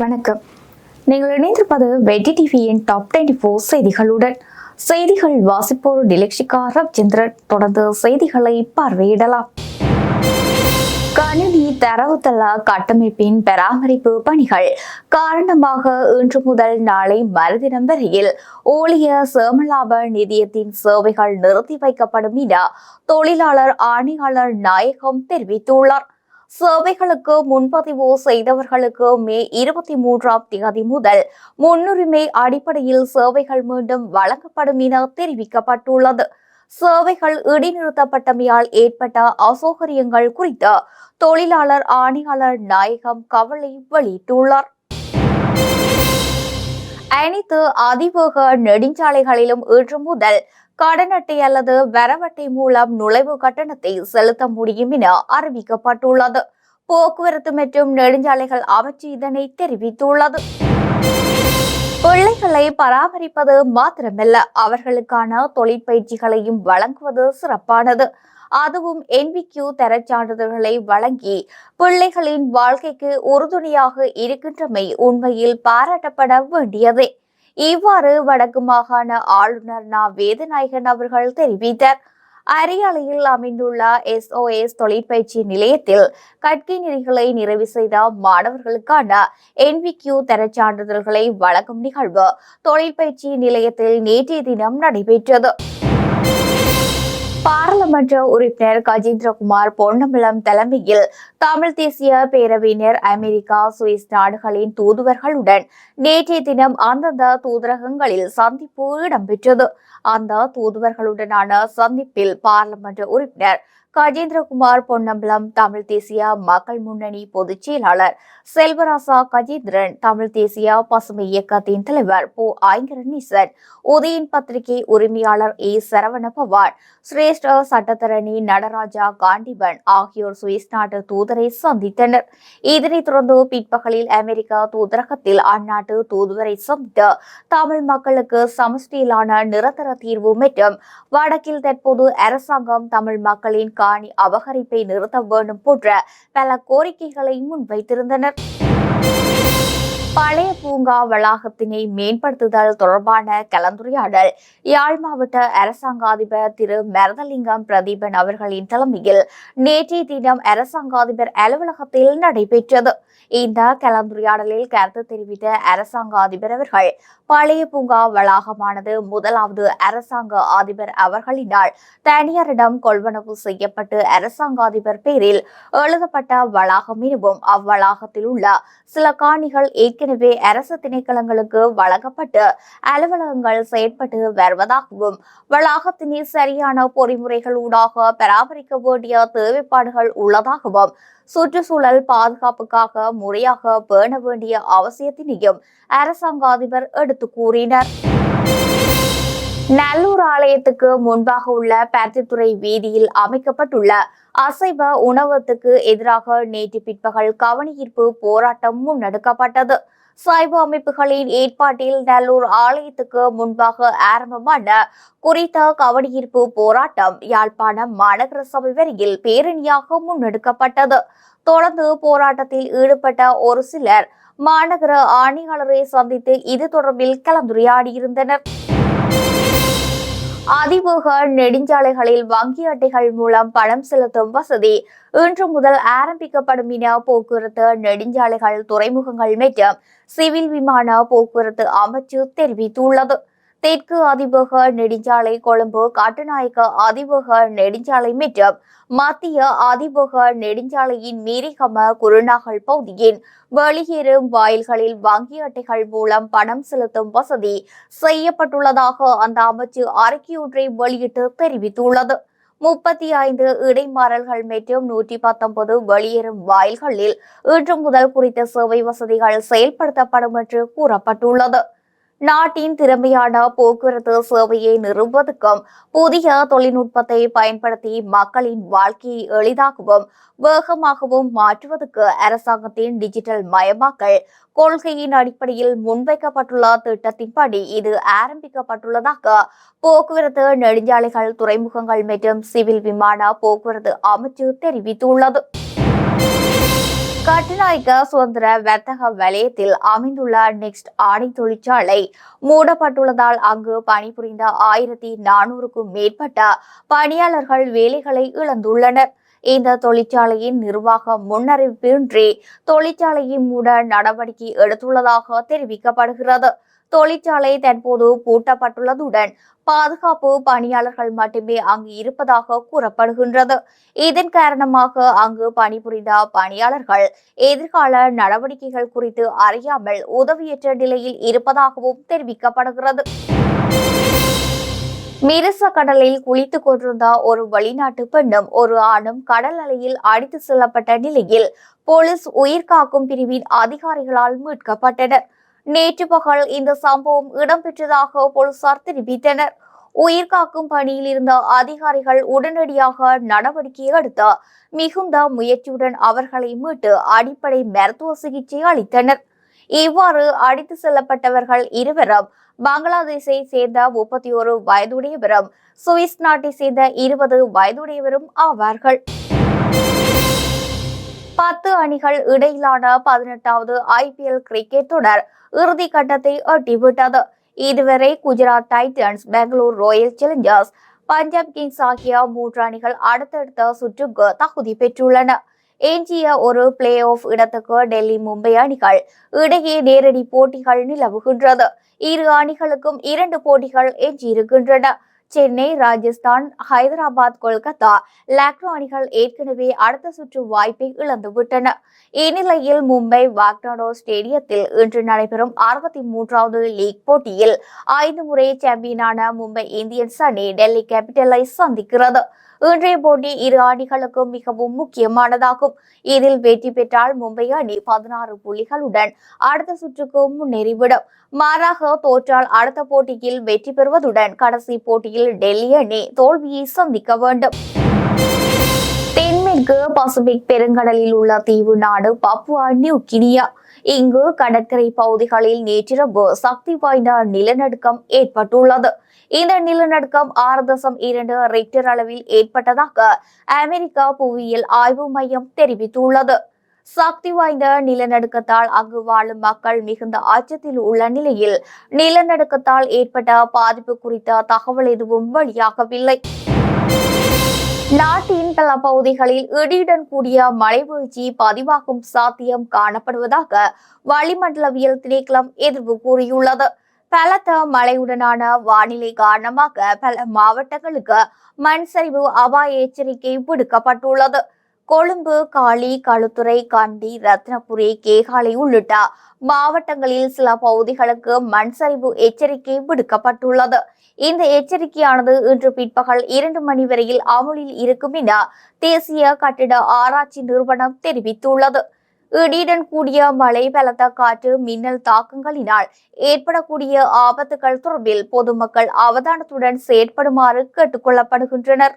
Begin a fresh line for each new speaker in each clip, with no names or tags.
வணக்கம். நீங்கள் இணைந்திருப்பது வெட்டி டிவியின் டாப் டுவெண்ட்டி ஃபோர் செய்திகளுடன். செய்திகள் வாசிப்போர் டிலக்ஷிகா ரவிச்சந்திரன். தொடர்ந்து செய்திகளை பார்வையிடலாம். கணினி தரவுத்தள கட்டமைப்பின் பராமரிப்பு பணிகள் காரணமாக இன்று முதல் நாளை மறுதினம் வரையில் ஊழிய சேமலாப நிதியத்தின் சேவைகள் நிறுத்தி வைக்கப்படும் என தொழிலாளர் ஆணையாளர் நாயகம் தெரிவித்துள்ளார். சேவைகளுக்கு முன்பதிவு செய்தவர்களுக்கு மே இருபத்தி மூன்றாம் தேதி முதல் முன்னுரிமை அடிப்படையில் சேவைகள் மீண்டும் வழங்கப்படும் என தெரிவிக்கப்பட்டுள்ளது. சேவைகள் இடைநிறுத்தப்பட்டமையால் ஏற்பட்ட அசௌகரியங்கள் குறித்து தொழிலாளர் ஆணையாளர் நாயகம் கவலை வெளியிட்டுள்ளார். அனைத்து அதிவேக நெடுஞ்சாலைகளிலும் இன்று முதல் கடன் அட்டை அல்லது வரவட்டை மூலம் நுழைவு கட்டணத்தை செலுத்த முடியும் என அறிவிக்கப்பட்டுள்ளது. போக்குவரத்து மற்றும் நெடுஞ்சாலைகள் அமைச்சு இதனை தெரிவித்துள்ளது. பிள்ளைகளை பராமரிப்பது மாத்திரமல்ல அவர்களுக்கான தொழிற்பயிற்சிகளையும் வழங்குவது சிறப்பானது. அதுவும் என்பிக்யூ தரச்சான்றிதழ்களை வழங்கி பிள்ளைகளின் வாழ்க்கைக்கு உறுதுணையாக இருக்கின்றமை உண்மையில் பாராட்டப்பட வேண்டியதே. இவ்வாறு வடக்கு மாகாண ஆளுநர் நா. வேதநாயகன் அவர்கள் தெரிவித்தார். அரியாலையில் அமைந்துள்ள எஸ்ஓஎஸ் தொழிற்பயிற்சி நிலையத்தில் கற்கை நெறிகளை நிறைவு செய்த மாணவர்களுக்கான என்பிக்யூ தரச்சான்றிதழ்களை வழங்கும் நிகழ்வு தொழிற்பயிற்சி நிலையத்தில் நேற்றைய தினம் நடைபெற்றது. பாராளுமன்ற உறுப்பினர் கஜேந்திரகுமார் பொன்னம்பலம் தலைமையில் தமிழ் தேசிய பேரவையினர் அமெரிக்கா சுவிஸ் நாடுகளின் தூதுவர்களுடன் நேற்றைய தினம் அந்தந்த தூதரகங்களில் சந்திப்பு இடம்பெற்றது. அந்த தூதுவர்களுடனான சந்திப்பில் பாராளுமன்ற உறுப்பினர் கஜேந்திரகுமார் பொன்னம்பலம் தமிழ் தேசிய மக்கள் முன்னணி பொதுச் செயலாளர் செல்வராசா கஜேந்திரன் தமிழ் தேசிய பசுமை இயக்கத்தின் தலைவர் போ. ஐங்கரநீசன் உதயன் பத்திரிகை உரிமையாளர் ஏ. சரவண பவான் சிரேஷ்ட சட்டத்தரணி நடராஜா காண்டிபன் ஆகியோர் சுவிஸ் நாட்டு தூதரை சந்தித்தனர். இதனைத் தொடர்ந்து பிற்பகலில் அமெரிக்கா தூதரகத்தில் அந்நாட்டு தூதுவரை சந்தித்து தமிழ் மக்களுக்கு சமஷ்டியிலான நிரந்தர தீர்வு மற்றும் வடக்கில் தற்போது அரசாங்கம் தமிழ் மக்களின் காணி அபகரிப்பை நிறுத்த வேண்டும் போன்ற பல கோரிக்கைகளை முன்வைத்திருந்தனர். பழைய பூங்கா வளாகத்தினை மேம்படுத்துதல் தொடர்பான கலந்துரையாடல் யாழ் மாவட்ட அரசாங்க அதிபர் திரு மரதலிங்கம் பிரதீபன் அவர்களின் தலைமையில் நேற்றைய தினம் அரசாங்க அதிபர் அலுவலகத்தில் நடைபெற்றது. இந்த கலந்துரையாடலில் கருத்து தெரிவித்த அரசாங்க அதிபர் அவர்கள் பழைய பூங்கா வளாகமானது முதலாவது அரசாங்க அதிபர் அவர்களினால் தனியாரிடம் கொள்வனவு செய்யப்பட்டு அரசாங்க அதிபர் பேரில் எழுதப்பட்ட வளாகம் எனவும் அவ்வளாகத்தில் உள்ள சில காணிகள் ஏற்கனவே அரசு திணைக்களங்களுக்கு வழங்கப்பட்டு அலுவலகங்கள் செயற்பட்டு வருவதாகவும் வளாகத்தினை சரியான பொறிமுறைகள் ஊடாக பராமரிக்க வேண்டிய தேவைப்பாடுகள் உள்ளதாகவும் சுற்றுச்சூழல் பாதுகாப்புக்காக முறையாக பேண வேண்டிய அவசியத்தினையும் அரசாங்க அதிபர் எடுத்து கூறினார். நல்லூர் ஆலயத்துக்கு முன்பாக உள்ள பருத்தித்துறை வீதியில் அமைக்கப்பட்டுள்ள அசைவ உணவத்துக்கு எதிராக நேற்று பிற்பகல் கவனியீர்ப்பு போராட்டம் முன்னெடுக்கப்பட்டது. சைவ அமைப்புகளின் ஏற்பாட்டில் நல்லூர் ஆலயத்துக்கு முன்பாக ஆரம்பமான குறித்த கவனியீர்ப்பு போராட்டம் யாழ்ப்பாணம் மாநகர சபை வரையில் பேரணியாக முன்னெடுக்கப்பட்டது. தொடர்ந்து போராட்டத்தில் ஈடுபட்ட ஒரு சிலர் மாநகர ஆணையாளரை சந்தித்து இது தொடர்பில் கலந்துரையாடியிருந்தனர். அதிவேக நெடுஞ்சாலைகளில் வங்கி அட்டைகள் மூலம் பணம் செலுத்தும் வசதி. இன்று முதல் ஆரம்பிக்கப்படும் என போக்குவரத்து நெடுஞ்சாலைகள் துறைமுகங்கள் மற்றும் சிவில் விமான போக்குவரத்து அமைச்சு தெரிவித்துள்ளது. தெற்கு அதிபக நெடுஞ்சாலை கொழும்பு கட்டுநாயக்க அதிபக நெடுஞ்சாலை மற்றும் மத்திய அதிபக நெடுஞ்சாலையின் மீரிகம குருநாகல் பகுதியின் வெளியேறும் வாயில்களில் வங்கி அட்டைகள் மூலம் பணம் செலுத்தும் வசதி செய்யப்பட்டுள்ளதாக அந்த அமைச்சு அறிக்கையொன்றை வெளியிட்டு தெரிவித்துள்ளது. முப்பத்தி ஐந்து இடைமாறல்கள் மற்றும் நூற்றி பத்தொன்பது வெளியேறும் வாயில்களில் இன்று முதல் குறித்த சேவை வசதிகள் செயல்படுத்தப்படும் என்று கூறப்பட்டுள்ளது. நாட்டின் திறமையான போக்குவரத்து சேவையை நிறுவுவதற்கும் புதிய தொழில்நுட்பத்தை பயன்படுத்தி மக்களின் வாழ்க்கையை எளிதாகவும் வேகமாகவும் மாற்றுவதற்கு அரசாங்கத்தின் டிஜிட்டல் மயமாக்கல் கொள்கையின் அடிப்படையில் முன்வைக்கப்பட்டுள்ள திட்டத்தின்படி இது ஆரம்பிக்கப்பட்டுள்ளதாக போக்குவரத்து நெடுஞ்சாலைகள் துறைமுகங்கள் மற்றும் சிவில் விமான போக்குவரத்து அமைச்சு தெரிவித்துள்ளது. கட்டுநாயக்க சுதந்திர வர்த்தக வலயத்தில் அமைந்துள்ள நெக்ஸ்ட் ஆடை தொழிற்சாலை மூடப்பட்டுள்ளதால் அங்கு பணிபுரிந்த ஆயிரத்தி நானூறுக்கும் மேற்பட்ட பணியாளர்கள் வேலைகளை இழந்துள்ளனர். இந்த தொழிற்சாலையின் நிர்வாகம் முன்னறிவிப்பின்றி தொழிற்சாலையை மூட நடவடிக்கை எடுத்துள்ளதாக தெரிவிக்கப்படுகிறது. தொழிற்சாலை தற்போது பூட்டப்பட்டுள்ளதுடன் பாதுகாப்பு பணியாளர்கள் மட்டுமே அங்கு இருப்பதாக கூறப்படுகின்றது. இதன் காரணமாக அங்கு பணிபுரிந்த பணியாளர்கள் எதிர்கால நடவடிக்கைகள் குறித்து அறியாமல் உதவியற்ற நிலையில் இருப்பதாகவும் தெரிவிக்கப்படுகிறது. மிரச கடலில் குளித்துக் கொண்டிருந்த ஒரு வெளிநாட்டு பெண்ணும் ஒரு ஆணும் கடல் அலையில் அடித்து செல்லப்பட்ட நிலையில் போலீஸ் உயிர் காக்கும் பிரிவின் அதிகாரிகளால் மீட்கப்பட்டனர். நேற்று பகல் இந்த சம்பவம் இடம்பெற்றதாக போலீசார் தெரிவித்தனர். உயிர்காக்கும் பணியில் இருந்த அதிகாரிகள் உடனடியாக நடவடிக்கை எடுத்து மிகுந்த முயற்சியுடன் அவர்களை மீட்டு அடிப்படை மருத்துவ சிகிச்சை அளித்தனர். இவ்வாறு அடித்து செல்லப்பட்டவர்கள் இருவரும் பங்களாதேஷை சேர்ந்த முப்பத்தி ஒரு வயதுடையவரும் சுவிஸ் நாட்டை சேர்ந்த இருபது வயதுடையவரும் ஆவார்கள். பத்து அணிகள் இடையிலான பதினெட்டாவது ஐபிஎல் கிரிக்கெட் தொடர் இறுதி கட்டத்தை எட்டிவிட்டது. இதுவரை Gujarat Titans Bengaluru Royal Challengers Punjab Kings ஆகிய மூன்று அணிகள் அடுத்தடுத்த சுற்றுக்கு தகுதி பெற்றுள்ளன. எஞ்சிய ஒரு பிளே ஆஃப் இடத்துக்கு டெல்லி மும்பை அணிகள் இடையே நேரடி போட்டிகள் நிலவுகின்றது. இரு அணிகளுக்கும் இரண்டு போட்டிகள் எஞ்சியிருக்கின்றன சென்னை ராஜஸ்தான் ஹைதராபாத் கொல்கத்தா லாக்ரோ அணிகள் ஏற்கனவே அடுத்த சுற்று வாய்ப்பை இழந்துவிட்டன. இந்நிலையில் மும்பை வாக்னாடோ ஸ்டேடியத்தில் இன்று நடைபெறும் அறுபத்தி மூன்றாவது லீக் போட்டியில் ஐந்து முறை சாம்பியனான மும்பை இந்தியன்ஸ் அணி டெல்லி கேபிட்டலை சந்திக்கிறது. இன்றைய போட்டி இரு அணிகளுக்கும் மிகவும் முக்கியமானதாகும். இதில் வெற்றி பெற்றால் மும்பை அணி பதினாறு புள்ளிகளுடன் அடுத்த சுற்றுக்கும் முன்னேறிவிடும். மாறாக தோற்றால் அடுத்த போட்டியில் வெற்றி பெறுவதுடன் கடைசி போட்டியில் டெல்லி அணி தோல்வியை சந்திக்க வேண்டும். தென்மேற்கு பசிபிக் பெருங்கடலில் உள்ள தீவு நாடு பப்புவா நியூ கினியா. இங்கு கடற்கரை பகுதிகளில் நேற்றிரவு சக்தி வாய்ந்த நிலநடுக்கம் ஏற்பட்டுள்ளது. இந்த நிலநடுக்கம் ஆறு தசம் இரண்டு ரெக்டர் அளவில் ஏற்பட்டதாக அமெரிக்கா புவியியல் ஆய்வு மையம் தெரிவித்துள்ளது. சக்தி வாய்ந்த நிலநடுக்கத்தால் அங்கு வாழும் மக்கள் மிகுந்த அச்சத்தில் உள்ள நிலையில் நிலநடுக்கத்தால் ஏற்பட்ட பாதிப்பு குறித்த தகவல் எதுவும் வெளியாகவில்லை. நாட்டின் பல பகுதிகளில் இடியுடன் கூடிய மழைவீழ்ச்சி பதிவாகும் சாத்தியம் காணப்படுவதாக வளிமண்டலவியல் திணைக்களம் எதிர்ப்பு கூறியுள்ளது. பலத்த மழையுடனான வானிலை காரணமாக பல மாவட்டங்களுக்கு மண் சரிவு அபாய எச்சரிக்கை விடுக்கப்பட்டுள்ளது. கொழும்பு காளி களுத்துறை கண்டி ரத்னபுரி கேகாலை உள்ளிட்ட மாவட்டங்களில் சில பகுதிகளுக்கு மண் சரிவு எச்சரிக்கை விடுக்கப்பட்டுள்ளது. இந்த எச்சரிக்கையானது இன்று பிற்பகல் இரண்டு மணி வரையில் அமுலில் இருக்கும் என தேசிய கட்டிட ஆராய்ச்சி நிறுவனம் தெரிவித்துள்ளது. இடியுடன் கூடிய மழை பலத்த காற்று மின்னல் தாக்கங்களினால் ஏற்படக்கூடிய ஆபத்துகள் தொடர்பில் பொதுமக்கள் அவதானத்துடன் செயற்படுமாறு கேட்டுக்கொள்ளப்படுகின்றனர்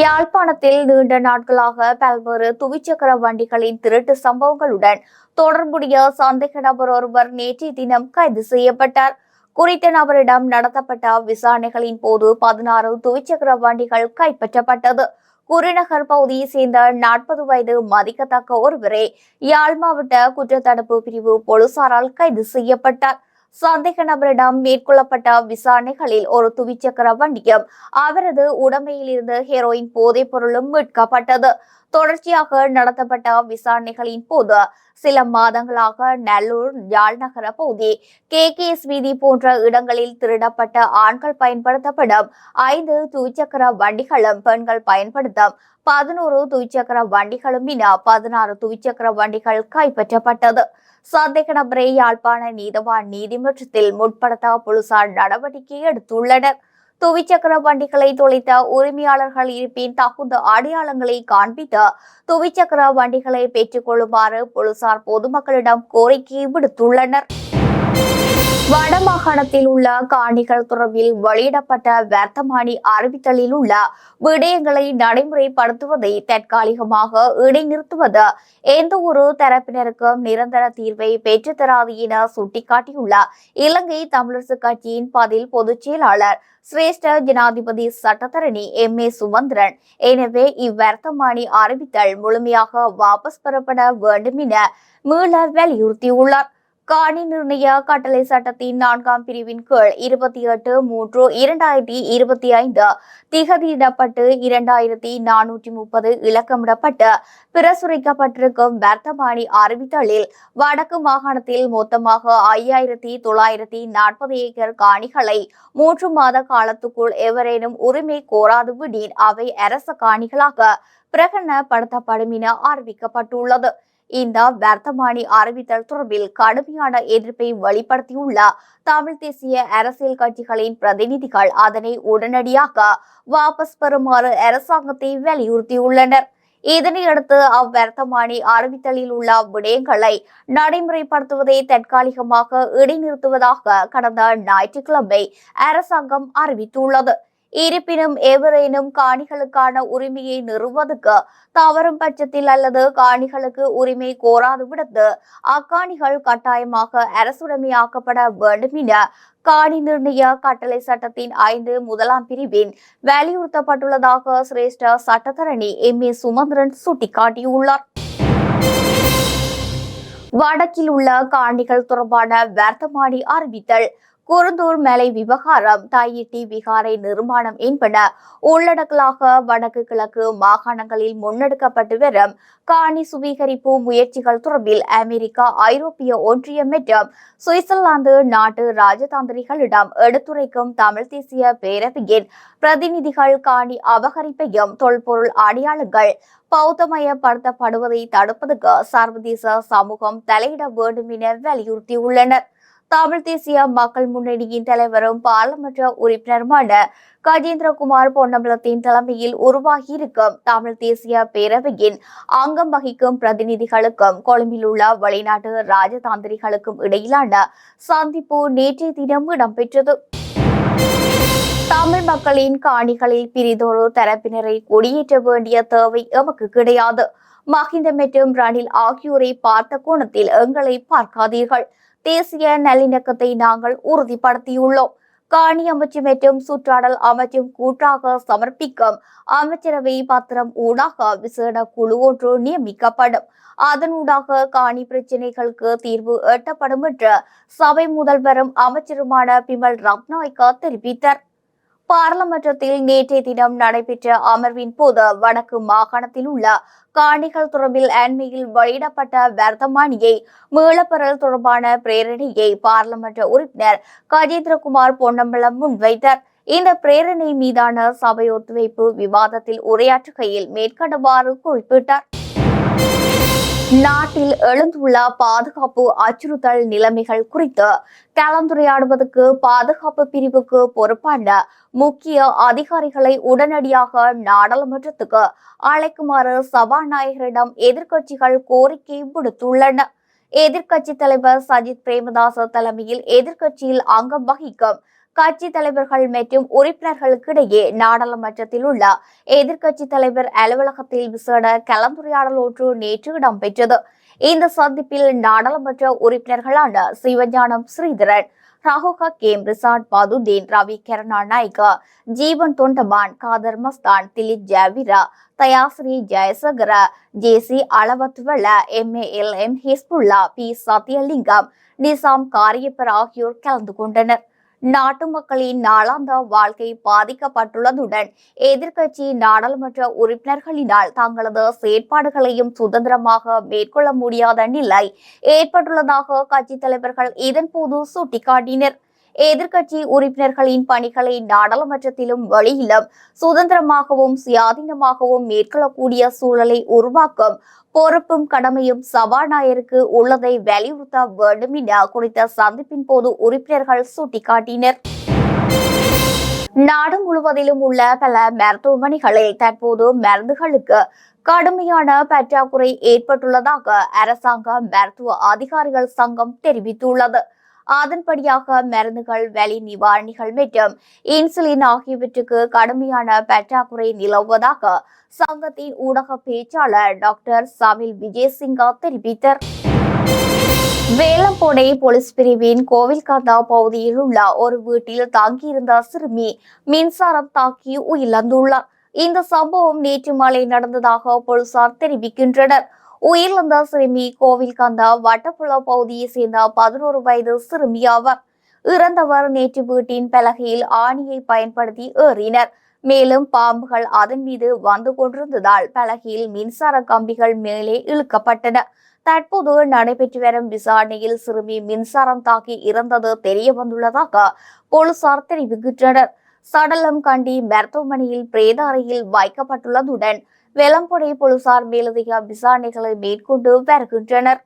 யாழ்ப்பாணத்தில் நீண்ட நாட்களாக பல்வேறு துவிச்சக்கர வண்டிகளின் திருட்டு சம்பவங்களுடன் தொடர்புடைய சந்தேக நபர் ஒருவர் நேற்றைய தினம் கைது செய்யப்பட்டார். குறித்த நபரிடம் நடத்தப்பட்ட விசாரணைகளின் போது பதினாறு துவிச்சக்கர வண்டிகள் கைப்பற்றப்பட்டது. குருநகர் பகுதியை சேர்ந்த நாற்பது வயது மதிக்கத்தக்க ஒருவரே யாழ் மாவட்ட குற்றத்தடுப்பு பிரிவு போலீசாரால் கைது செய்யப்பட்டார். சந்தேக நபரிடம் மேற்கொள்ளப்பட்ட விசாரணைகளில் ஒரு துவிச்சக்கர வண்டியும் அவரது உடமையில் இருந்து ஹெரோயின் போதைப் பொருளும் மீட்கப்பட்டது. தொடர்ச்சியாக நடத்தப்பட்ட விசாரணைகளின் போது சில மாதங்களாக நல்லூர் யாழ்நகர பகுதி கே கே எஸ் வீதி போன்ற இடங்களில் திருடப்பட்ட ஆண்கள் பயன்படுத்தப்படும் ஐந்து துவிச்சக்கர வண்டிகளும் பெண்கள் பயன்படுத்தும் பதினோரு துவிச்சக்கர வண்டிகளும் என பதினாறு துவிச்சக்கர வண்டிகள் கைப்பற்றப்பட்டது. சந்தேக நபரை யாழ்ப்பாண நீதவான் நீதிமன்றத்தில் முற்படுத்த போலீசார் நடவடிக்கை எடுத்துள்ளனர். துவிச்சக்கர வண்டிகளை தொலைத்த உரிமையாளர்கள் இருப்பின் தகுந்த அடையாளங்களை காண்பித்து துவிச்சக்கர வண்டிகளை பெற்றுக் கொள்ளுமாறு போலீசார் பொதுமக்களிடம் கோரிக்கை விடுத்துள்ளனர். வடமாகாணத்தில் உள்ள காணிகள் தொடர்பில் வெளியிடப்பட்ட வர்த்தமானி அறிவித்தலில் உள்ள விடயங்களை நடைமுறைப்படுத்துவதை தற்காலிகமாக இடைநிறுத்துவது எந்த ஒரு தரப்பினருக்கும் நிரந்தர தீர்வை பெற்றுத்தராது என சுட்டிக்காட்டியுள்ள இலங்கை தமிழரசு கட்சியின் பதில் பொதுச் செயலாளர் சிரேஷ்ட ஜனாதிபதி சட்டத்தரணி எம் ஏ சுமந்திரன். எனவே இவ்வர்த்தமானி அறிவித்தல் முழுமையாக வாபஸ் பெறப்பட வேண்டும் என மீள வலியுறுத்தியுள்ளார். காணி நிர்ணய கட்டளை சட்டத்தின் நான்காம் பிரிவின் கீழ் இருபத்தி எட்டு மூன்று இரண்டாயிரத்தி இருபத்தி ஐந்து திகதியிடப்பட்டு இரண்டாயிரத்தி நானூற்றி முப்பது இலக்கமிடப்பட்டு பிரசுரிக்கப்பட்டிருக்கும் வர்த்தமானி அறிவித்தலில் வடக்கு மாகாணத்தில் மொத்தமாக ஐயாயிரத்தி தொள்ளாயிரத்தி நாற்பது ஏக்கர் காணிகளை மூன்று மாத காலத்துக்குள் எவரேனும் உரிமை கோராதுவிடின் அவை அரச காணிகளாக பிரகடனப்படுத்தப்படும் என அறிவிக்கப்பட்டுள்ளது. இந்த வர்த்தமானி அறிவித்தல் தொடர்பில் கடுமையான எதிர்ப்பை வெளிப்படுத்தியுள்ள தமிழ் தேசிய அரசியல் கட்சிகளின் பிரதிநிதிகள் அதனை உடனடியாக வாபஸ் பெறுமாறு அரசாங்கத்தை வலியுறுத்தியுள்ளனர். இதனையடுத்து அவ்வர்த்தமானி அறிவித்தலில் உள்ள விடயங்களை நடைமுறைப்படுத்துவதை தற்காலிகமாக இடைநிறுத்துவதாக கடந்த ஞாயிற்றுக்கிழமை அரசாங்கம் அறிவித்துள்ளது. இருப்பினும் எவரேனும் காணிகளுக்கான உரிமையை நிறுவதுக்கு தவறும் பட்சத்தில் அல்லது காணிகளுக்கு உரிமை கோராது விடுத்து அக்காணிகள் கட்டாயமாக அரசுடைமையாக்கப்பட வேண்டும் என காணி நிர்ணய கட்டளை சட்டத்தின் ஐந்து முதலாம் பிரிவின் வலியுறுத்தப்பட்டுள்ளதாக சிரேஷ்ட சட்டத்தரணி எம். ஏ. சுமந்திரன் சுட்டிக்காட்டியுள்ளார். வடக்கில் உள்ள காணிகள் தொடர்பான வர்த்தமானி அறிவித்தல் குருந்தூர் மலை விவகாரம் தாயிட்டி விகாரை நிர்மாணம் என்பன உள்ளடக்கலாக வடக்கு கிழக்கு மாகாணங்களில் முன்னெடுக்கப்பட்டு வரும் காணி சுவீகரிப்பு முயற்சிகள் தொடர்பில் அமெரிக்கா ஐரோப்பிய ஒன்றியம் மற்றும் சுவிட்சர்லாந்து நாட்டு ராஜதாந்திரிகளிடம் எடுத்துரைக்கும் தமிழ் தேசிய பேரவையின் பிரதிநிதிகள் காணி அபகரிப்பையும் தொல்பொருள் அடையாளங்கள் பௌத்தமயப்படுத்தப்படுவதை தடுப்பதற்கு சர்வதேச சமூகம் தலையிட வேண்டும் என வலியுறுத்தியுள்ளனர். தமிழ் தேசிய மக்கள் முன்னணியின் தலைவரும் பாராளுமன்ற உறுப்பினருமான கஜேந்திரகுமார் பொன்னம்பலத்தின் தலைமையில் உருவாகியிருக்கும் தமிழ் தேசிய பேரவையின் அங்கம் வகிக்கும் பிரதிநிதிகளுக்கும் கொழும்பில் உள்ள வெளிநாட்டு ராஜதாந்திரிகளுக்கும் இடையிலான சந்திப்பு நேற்றைய தினம் இடம்பெற்றது. தமிழ் மக்களின் காணிகளில் பிரிதொரு தரப்பினரை குடியேற்ற வேண்டிய தேவை எமக்கு கிடையாது. மஹிந்த மற்றும் ரணில் ஆகியோரை பார்த்த கோணத்தில் எங்களை பார்க்காதீர்கள். தேசிய நல்லிணக்கத்தை நாங்கள் உறுதிப்படுத்தியுள்ளோம். காணி அமைச்சு மற்றும் சுற்றாடல் அமைச்சும் கூட்டாக சமர்ப்பிக்கும். அமைச்சரவை பத்திரம் ஊடாக விசேட குழு ஒன்று நியமிக்கப்படும். அதனூடாக காணி பிரச்சினைகளுக்கு தீர்வு எட்டப்படும் என்று சபை முதல்வரும் அமைச்சருமான பிமல் ரத்நாயக்கா தெரிவித்தார். பாராளுமன்றத்தில் நேற்றைய தினம் நடைபெற்ற அமர்வின் போது வடக்கு மாகாணத்தில் உள்ள காணிகள் தொடர்பில் அண்மையில் வெளியிடப்பட்ட வர்த்தமானியை மீளப்பெறல் தொடர்பான பிரேரணையை பாராளுமன்ற உறுப்பினர் கஜேந்திரகுமார் பொன்னம்பலம் முன்வைத்தார். இந்த பிரேரணை மீதான சபை ஒத்துழைப்பு விவாதத்தில் உரையாற்றுகையில் மேற்கண்டவாறு குறிப்பிட்டார். நாட்டில் எழுந்துள்ள பாதுகாப்பு அச்சுறுத்தல் நிலைமைகள் குறித்து கலந்துரையாடுவதற்கு பாதுகாப்பு பிரிவுக்கு பொறுப்பான முக்கிய அதிகாரிகளை உடனடியாக நாடாளுமன்றத்துக்கு அழைக்குமாறு சபாநாயகரிடம் எதிர்க்கட்சிகள் கோரிக்கை விடுத்துள்ளன. எதிர்க்கட்சி தலைவர் சஜித் பிரேமதாச தலைமையில் எதிர்க்கட்சியில் அங்கம் வகிக்கும் கட்சி தலைவர்கள் மற்றும் உறுப்பினர்களுக்கிடையே நாடாளுமன்றத்தில் உள்ள எதிர்க்கட்சி தலைவர் அலுவலகத்தில் விசேட கலந்துரையாடல் ஒன்று நேற்று இடம்பெற்றது. இந்த சந்திப்பில் நாடாளுமன்ற உறுப்பினர்களான சிவஞானம் ஸ்ரீதரன் ராகுகா game Rishad Bathiudeen Ravi Karunanayake Jeevan Thondaman Kader Masthan Dilip Jayaweera Dayasiri Jayasekara JC Alawathuwala M A L M Hizbullah P Sathiyalingam Nizam Kariapper ஆகியோர் கலந்து கொண்டனர். நாட்டு மக்களின் நாளாந்த வாழ்க்கை பாதிக்கப்பட்டுள்ளதுடன் எதிர்க்கட்சி நாடாளுமன்ற உறுப்பினர்களினால் தங்களது செயற்பாடுகளையும் சுதந்திரமாக மேற்கொள்ள முடியாத நிலை ஏற்பட்டுள்ளதாக கட்சித் தலைவர்கள் இதன்போது சுட்டிக்காட்டினர். எதிர்க்கட்சி உறுப்பினர்களின் பணிகளை நாடாளுமன்றத்திலும் வெளியிலும் சுதந்திரமாகவும் சுயாதீனமாகவும் மேற்கொள்ளக்கூடிய சூழலை உருவாக்கும் பொறுப்பும் கடமையும் சபாநாயகருக்கு உள்ளதை வலியுறுத்த வேண்டும் என குறித்த சந்திப்பின் போது உறுப்பினர்கள் சுட்டிக்காட்டினர். நாடு முழுவதிலும் உள்ள பல மருத்துவமனைகளில் தற்போது மருந்துகளுக்கு கடுமையான பற்றாக்குறை ஏற்பட்டுள்ளதாக அரசாங்க மருத்துவ அதிகாரிகள் சங்கம் தெரிவித்துள்ளது. அதன்படியாக மருந்துகள் வலி நிவாரணிகள் மற்றும் இன்சுலின் ஆகியவற்றுக்கு கடுமையான பற்றாக்குறை நிலவுவதாக சங்கத்தின் ஊடக பேச்சாளர் டாக்டர் சமில் விஜயசிங்கா தெரிவித்தார். வேலம்போடை போலீஸ் பிரிவின் கோவில்காந்தா பகுதியில் உள்ள ஒரு வீட்டில் தங்கியிருந்த சிறுமி மின்சாரம் தாக்கி உயிரிழந்துள்ளார். இந்த சம்பவம் நேற்று மாலை நடந்ததாக போலீசார் தெரிவிக்கின்றனர். உயிரிழந்த சிறுமி கோவில்காந்தா வட்டப்புல பகுதியை சேர்ந்த பதினோரு வயது சிறுமி ஆவார். இறந்தவர் நேற்று வீட்டின் பலகையில் ஆணியை பயன்படுத்தி ஏறினர். மேலும் பாம்புகள் அதன் மீது வந்து கொண்டிருந்ததால் பலகையில் மின்சார கம்பிகள் மேலே இழுக்கப்பட்டன. தற்போது நடைபெற்று வரும் விசாரணையில் சிறுமி மின்சாரம் தாக்கி இறந்தது தெரிய வந்துள்ளதாக போலீசார் தெரிவிக்கின்றனர். சடலம் கண்டி மருத்துவமனையில் பிரேத அறையில் வைக்கப்பட்டுள்ளதுடன் வெளம்பொடை போலீசார் மேலதிக விசாரணைகளை மேற்கொண்டு வருகின்றனர்.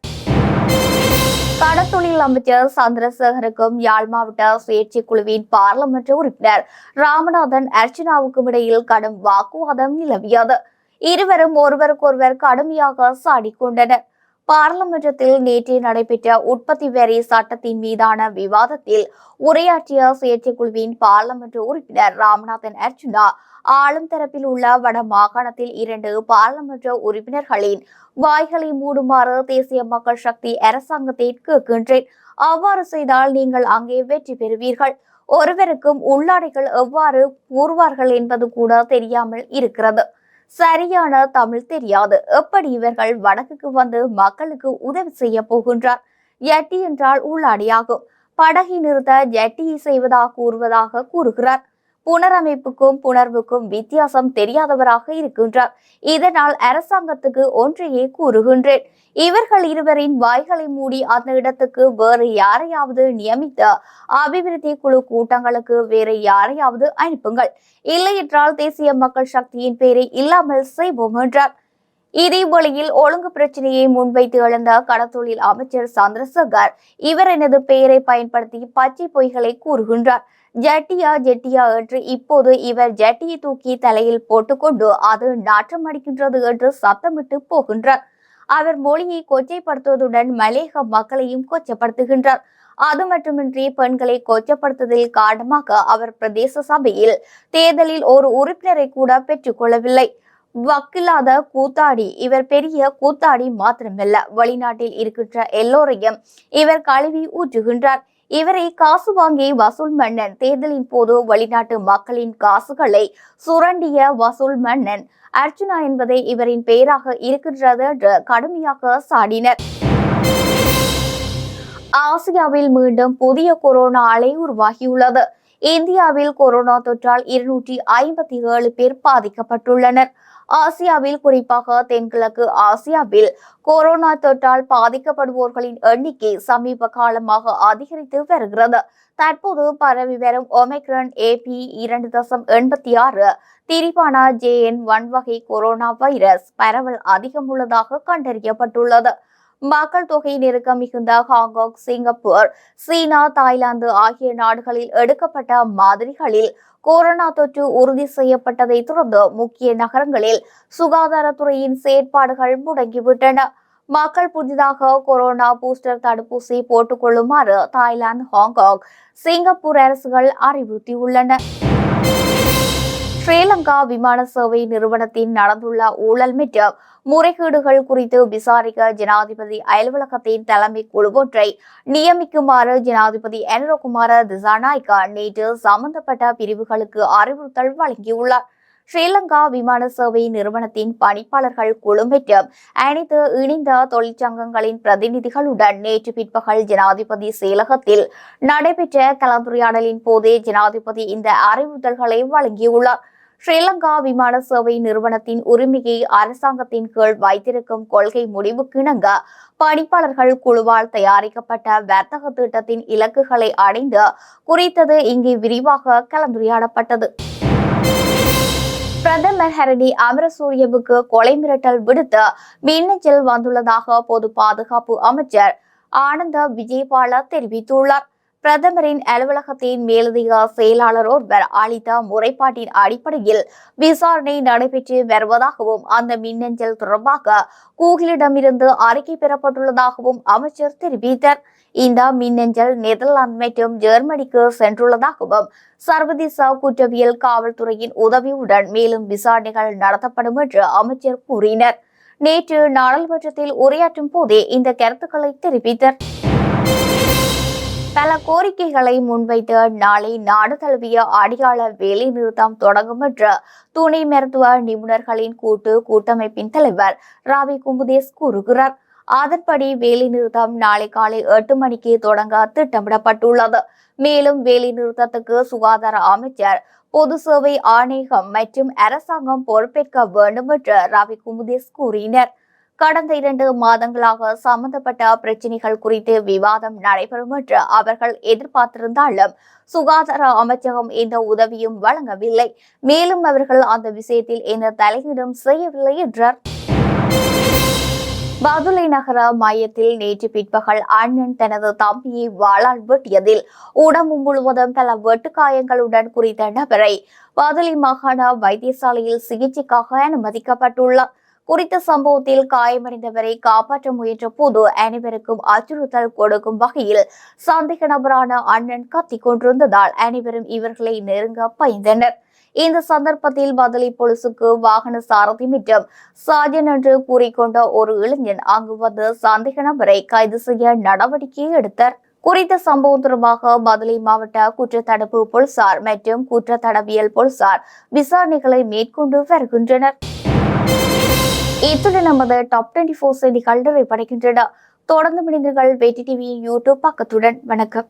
கடத்தொழில் அமைச்சர் சந்திரசேகருக்கும் யாழ் மாவட்ட சுயேட்சை குழுவின் பாராளுமன்ற உறுப்பினர் ராமநாதன் அர்ச்சனாவுக்கும் இடையில் கடும் வாக்குவாதம் நிலவியது. இருவரும் ஒருவருக்கொருவர் கடுமையாக சாடிக்கொண்டனர். பாராளுமன்றத்தில் நேற்று நடைபெற்ற உற்பத்தி வரி சட்டத்தின் மீதான விவாதத்தில் உரையாற்றிய சுயேட்சை குழுவின் பாராளுமன்ற உறுப்பினர் ராமநாதன் அர்ஜுனா ஆளும் தரப்பில் உள்ள வட மாகாணத்தில் இரண்டு பாராளுமன்ற உறுப்பினர்களின் வாய்களை மூடுமாறு தேசிய மக்கள் சக்தி அரசாங்கத்தை கேட்கின்றேன் அவ்வாறு செய்தால் நீங்கள் அங்கே வெற்றி பெறுவீர்கள். ஒருவருக்கும் உள்ளாடைகள் எவ்வாறு கூறுவார்கள் என்பது கூட தெரியாமல் இருக்கிறது. சரியான தமிழ் தெரியாது. எப்படி இவர்கள் வடக்குக்கு வந்து மக்களுக்கு உதவி செய்ய போகின்றார்? எட்டி என்றால் உள்ளாடியாகும். படகை நிறுத்த ஜட்டியை செய்வதாக கூறுவதாக கூறுகிறார். புனரமைப்புக்கும் புணர்வுக்கும் வித்தியாசம் தெரியாதவராக இருக்கின்றார். இதனால் அரசாங்கத்துக்கு ஒன்றையே கூறுகின்றேன். இவர்கள் இருவரின் வாய்களை மூடி அந்த இடத்துக்கு வேறு யாரையாவது நியமித்த அபிவிருத்தி குழு கூட்டங்களுக்கு வேறு யாரையாவது அனுப்புங்கள். இல்லையென்றால் தேசிய மக்கள் சக்தியின் பெயரை இல்லாமல் செய்வோம் என்றார். இதே வழியில் ஒழுங்கு பிரச்சனையை முன்வைத்து எழுந்த கடத்தொழில் அமைச்சர் சந்திரசேகர் இவர் எனது பெயரை பயன்படுத்தி பச்சை பொய்களை கூறுகின்றார். ஜட்டியா ஜெட்டியா என்று இப்போது இவர் ஜட்டியை தூக்கி தலையில் போட்டுக்கொண்டு அது நாற்றம் அடிக்கின்றது என்று சத்தமிட்டு போகின்றார். அவர் மொழியை கொச்சைப்படுத்துவதுடன் மலேக மக்களையும் கொச்சப்படுத்துகின்றார். அது மட்டுமின்றி பெண்களை கொச்சப்படுத்துவதில் காரணமாக அவர் பிரதேச சபையில் தேர்தலில் ஒரு உறுப்பினரை கூட பெற்றுக்கொள்ளவில்லை வக்கில்லாத கூத்தாடி இவர் பெரிய கூத்தாடி மாத்திரமல்ல. வெளிநாட்டில் இருக்கின்ற எல்லோரையும் இவர் கழுவி ஊற்றுகின்றார். இவரை காசு வாங்கி வசூல் மன்னன் தேர்தலின் போது வெளிநாட்டு மக்களின் காசுகளை சுரண்டிய வசூல் மன்னன் அர்ஜுனா என்பதை இவரின் பெயராக இருக்கின்றது என்று கடுமையாக சாடினர். ஆசியாவில் மீண்டும் புதிய கொரோனா அலை உருவாகியுள்ளது. இந்தியாவில் கொரோனா தொற்றால் இருநூற்றி ஐம்பத்தி ஏழு பேர் பாதிக்கப்பட்டுள்ளனர். ஆசியாவில் குறிப்பாக தென்கிழக்கு ஆசியாவில் கொரோனா தொற்றால் பாதிக்கப்படுவோர்களின் எண்ணிக்கை சமீப காலமாக அதிகரித்து வருகிறது. தற்போது பரவி வரும் ஒமைக்ரான் ஏபி இரண்டு தசம் எண்பத்தி ஆறு திரிபானா ஜேஎன் ஒன் வகை கொரோனா வைரஸ் பரவல் அதிகம் உள்ளதாக கண்டறியப்பட்டுள்ளது. மக்கள் தொகை நெருக்கம் மிகுந்த ஹாங்காங் சிங்கப்பூர் சீனா தாய்லாந்து ஆகிய நாடுகளில் எடுக்கப்பட்ட மாதிரிகளில் கொரோனா தொற்று உறுதி செய்யப்பட்டதை தொடர்ந்து முக்கிய நகரங்களில் சுகாதாரத்துறையின் செயற்பாடுகள் முடங்கிவிட்டன. மக்கள் புதிதாக கொரோனா பூஸ்டர் தடுப்பூசி போட்டுக் கொள்ளுமாறு தாய்லாந்து ஹாங்காங் சிங்கப்பூர் அரசுகள் அறிவுறுத்தியுள்ளன. ஸ்ரீலங்கா விமான சேவை நிறுவனத்தின் நடந்துள்ள ஊழல் மற்றும் முறைகேடுகள் குறித்து விசாரிக்க ஜனாதிபதி அயல்வலகத்தின் தலைமை குழு ஒன்றை நியமிக்குமாறு ஜனாதிபதி என்ரோகுமார திசாநாயக்கா நேற்று சம்பந்தப்பட்ட பிரிவுகளுக்கு அறிவுறுத்தல் வழங்கியுள்ளார். ஸ்ரீலங்கா விமான சேவை நிறுவனத்தின் பணிப்பாளர்கள் குழு மற்றும் அனைத்து இணைந்த தொழிற்சங்கங்களின் பிரதிநிதிகளுடன் நேற்று பிற்பகல் ஜனாதிபதி செயலகத்தில் நடைபெற்ற கலந்துரையாடலின் போதே ஜனாதிபதி இந்த அறிவுறுத்தல்களை வழங்கியுள்ளார். ஸ்ரீலங்கா விமான சேவை நிறுவனத்தின் உரிமையை அரசாங்கத்தின் கீழ் வைத்திருக்கும் கொள்கை முடிவுக்கிணங்க பணிப்பாளர்கள் குழுவால் தயாரிக்கப்பட்ட வர்த்தக திட்டத்தின் இலக்குகளை அடைந்து குறித்தது இங்கு விரிவாக கலந்துரையாடப்பட்டது. பிரதமர் ஹரணி அமரசூரியவுக்கு கொலை மிரட்டல் விடுத்து மின்னஞ்சல் வந்துள்ளதாக பொது பாதுகாப்பு அமைச்சர் ஆனந்த விஜயபால தெரிவித்துள்ளார். பிரதமரின் அலுவலகத்தின் மேலதிக செயலாளர் ஒருவர் அளித்த முறைப்பாட்டின் அடிப்படையில் விசாரணை நடைபெற்று வருவதாகவும் அந்த மின்னஞ்சல் தொடர்பாக கூகிளிடமிருந்து அறிக்கை பெறப்பட்டுள்ளதாகவும் அமைச்சர் தெரிவித்தார். இந்த மின்னஞ்சல் நெதர்லாந்து மற்றும் ஜெர்மனிக்கு சென்றுள்ளதாகவும் சர்வதேச குற்றவியல் காவல்துறையின் உதவியுடன் மேலும் விசாரணைகள் நடத்தப்படும் என்று அமைச்சர் கூறினர். நேற்று நாடாளுமன்றத்தில் உரையாற்றும் போதே இந்த கருத்துக்களை தெரிவித்தார். பல கோரிக்கைகளை முன்வைத்து நாளை நாடு தழுவிய அடியாளர் வேலை நிறுத்தம் தொடங்கும் என்று துணை மருத்துவ நிபுணர்களின் கூட்டு கூட்டமைப்பின் தலைவர் ராவி குமுதேஷ் கூறுகிறார். அதன்படி வேலை நிறுத்தம் நாளை காலை எட்டு மணிக்கு தொடங்க திட்டமிடப்பட்டுள்ளது. மேலும் வேலை நிறுத்தத்துக்கு சுகாதார அமைச்சர் பொது சேவை ஆணையகம் மற்றும் அரசாங்கம் பொறுப்பேற்க வேண்டும் என்று ரவி குமுதேஷ் கூறினர். கடந்த இரண்டு மாதங்களாக சம்பந்தப்பட்ட பிரச்சினைகள் குறித்து விவாதம் நடைபெறும் என்று அவர்கள் எதிர்பார்த்திருந்தாலும் சுகாதார அமைச்சகம் எந்த உதவியும் வழங்கவில்லை. மேலும் அவர்கள் அந்த விஷயத்தில் எந்த தலையீடும் செய்யவில்லை என்றார். பதுளை நகர மையத்தில் நேற்று பிற்பகல் அண்ணன் தனது தம்பியை வாளால் வெட்டியதில் உடம்பு முழுவதும் பல வெட்டுக்காயங்களுடன் குறித்த நபரை பதுளை மாகாண வைத்தியசாலையில் சிகிச்சைக்காக அனுமதிக்கப்பட்டுள்ளார். குறித்த சம்பவத்தில் காயமடைந்தவரை காப்பாற்ற முயன்ற போது அனைவருக்கும் அச்சுறுத்தல் கொடுக்கும் வகையில் சந்தேக நபரான அண்ணன் கத்திக் கொண்டிருந்ததால் அனைவரும் இவர்களை நெருங்க பயந்தனர். இந்த சந்தர்ப்பத்தில் பதிலி போலீசுக்கு வாகன சாரதி மற்றும் சாஜன் என்று கூறிக்கொண்ட ஒரு இளைஞன் அங்கு வந்து சந்தேக நபரை கைது செய்ய நடவடிக்கை எடுத்தார். குறித்த சம்பவம் தொடர்பாக பதிலி மாவட்ட குற்றத்தடுப்பு போலீசார் மற்றும் குற்றத்தடவியல் போலீசார் விசாரணைகளை மேற்கொண்டு வருகின்றனர். இத்துடன் நமது டாப் டுவெண்ட்டி ஃபோர் செய்திகள் நிறைவடைகின்றன. தொடர்ந்து முடிந்தீர்கள் வெற்றி டிவியின் யூடியூப் பக்கத்துடன். வணக்கம்.